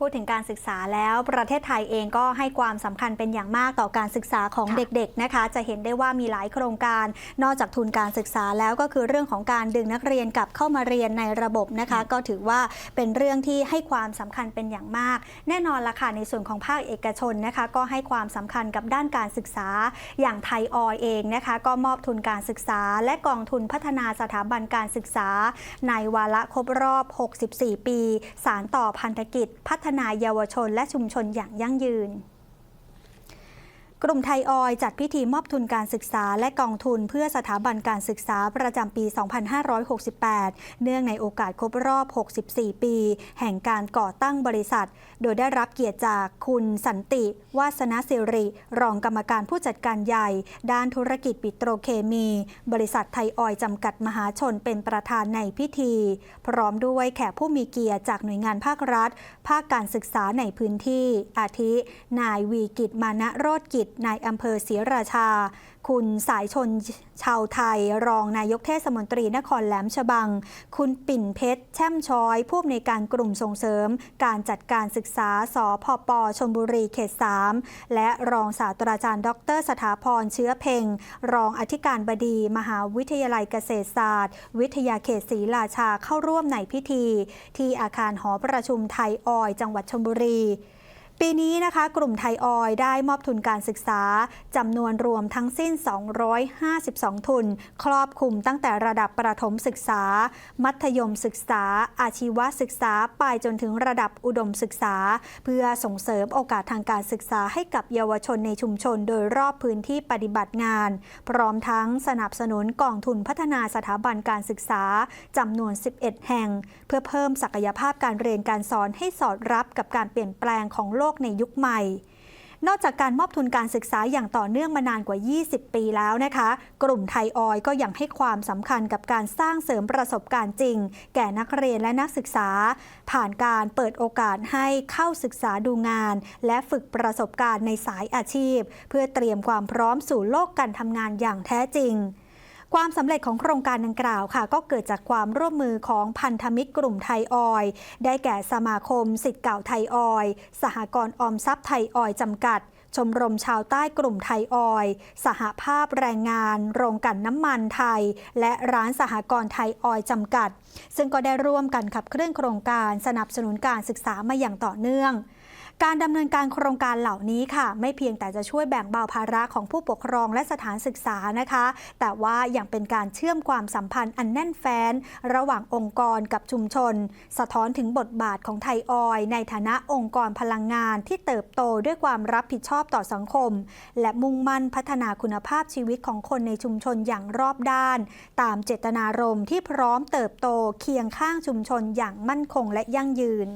พูดถึงการศึกษาแล้วประเทศไทยเองก็ให้ความสำคัญเป็นอย่างมากต่อการศึกษาของค่ะเด็กๆนะคะ จะเห็นได้ว่ามีหลายโครงการ นอกจากทุนการศึกษาแล้วก็คือเรื่องของการดึงนักเรียนกลับเข้ามาเรียนในระบบนะคะ ก็ถือว่าเป็นเรื่องที่ให้ความสำคัญเป็นอย่างมาก แน่นอนละค่ะในส่วนของภาคเอกชนนะคะ ก็ให้ความสำคัญกับด้านการศึกษาอย่างไทยออยเองนะคะ ก็มอบทุนการศึกษา และกองทุนพัฒนาสถาบันการศึกษา ในวาระครบรอบ 64 ปี สารต่อพันธกิจพัฒนาเยาวชนและชุมชนอย่างยั่งยืน กลุ่มไทยออยจัดพิธีมอบทุนการศึกษาและกองทุนเพื่อสถาบันการศึกษาประจำปี 2568 เนื่องในโอกาสครบรอบ 64 ปี แห่งการก่อตั้งบริษัท โดยได้รับเกียรติจากคุณสันติ วาสนาสิริ รองกรรมการผู้จัดการใหญ่ ด้านธุรกิจปิโตรเคมี บริษัทไทยออยจำกัดมหาชนเป็นประธานในพิธี พร้อมด้วยแขกผู้มีเกียรติจากหน่วยงานภาครัฐ ภาคการศึกษาในพื้นที่ อาทิ นายวีกิจมานะโรธกิจนายอำเภอศรีราชา คุณสายชนชาวไทย รองนายกเทศมนตรีนครแหลมฉบัง คุณปิ่นเพชร แช่มช้อยผู้อำนวยการกลุ่มส่งเสริม การจัดการศึกษาสพปชลบุรีเขต 3 และรองศาสตราจารย์ ดร สถาพรเชื้อเพ่งรองอธิการบดี มหาวิทยาลัยเกษตรศาสตร์ วิทยาเขตศรีราชาเข้าร่วมในพิธี ที่อาคารหอประชุมไทยออยจังหวัดชลบุรี ปีนี้นะคะกลุ่มไทยออยได้มอบทุนการศึกษาจำนวนรวมทั้งสิ้น 252 ทุน ครอบคลุมตั้งแต่ระดับประถมศึกษา มัธยมศึกษา อาชีวศึกษาไปจนถึงระดับอุดมศึกษา เพื่อส่งเสริมโอกาสทางการศึกษาให้กับเยาวชนในชุมชนโดยรอบพื้นที่ปฏิบัติงาน พร้อมทั้งสนับสนุนกองทุนพัฒนาสถาบันการศึกษาจำนวน 11 แห่ง เพื่อเพิ่มศักยภาพการเรียนการสอนให้สอดรับกับการเปลี่ยนแปลงของโลกในยุคใหม่ นอกจากการมอบทุนการศึกษาอย่างต่อเนื่องมานานกว่า 20 ปีแล้วนะคะ กลุ่มไทยออยก็ยังให้ความสำคัญกับการสร้างเสริมประสบการณ์จริง แก่นักเรียนและนักศึกษา ผ่านการเปิดโอกาสให้เข้าศึกษาดูงาน และฝึกประสบการณ์ในสายอาชีพ เพื่อเตรียมความพร้อมสู่โลกการทำงานอย่างแท้จริง ความสำเร็จของโครงการดังกล่าวค่ะ ก็เกิดจากความร่วมมือของพันธมิตรกลุ่มไทยออย ได้แก่สมาคมสิทธิ์เก่าไทยออย สหกรณ์ออมทรัพย์ไทยออยจำกัดชมรมชาวใต้กลุ่มไทยออย สหภาพแรงงาน โรงกลั่นน้ำมันไทย และร้านสหกรณ์ไทยออยจำกัด ซึ่งก็ได้ร่วมกันขับเคลื่อนโครงการสนับสนุนการศึกษามาอย่างต่อเนื่อง การดำเนินการโครงการเหล่านี้ค่ะ ไม่เพียงแต่จะช่วยแบ่งเบาภาระของผู้ปกครองและสถานศึกษานะคะ แต่ว่ายังเป็นการเชื่อมความสัมพันธ์อันแน่นแฟ้น ระหว่างองค์กรกับชุมชน สะท้อนถึงบทบาทของไทยออย ในฐานะองค์กรพลังงานที่เติบโตด้วยความรับผิดชอบต่อสังคม และมุ่งมั่นพัฒนาคุณภาพชีวิตของคนในชุมชนอย่างรอบด้าน ตามเจตนารมณ์ที่พร้อมเติบโตเคียงข้างชุมชนอย่างมั่นคงและยั่งยืน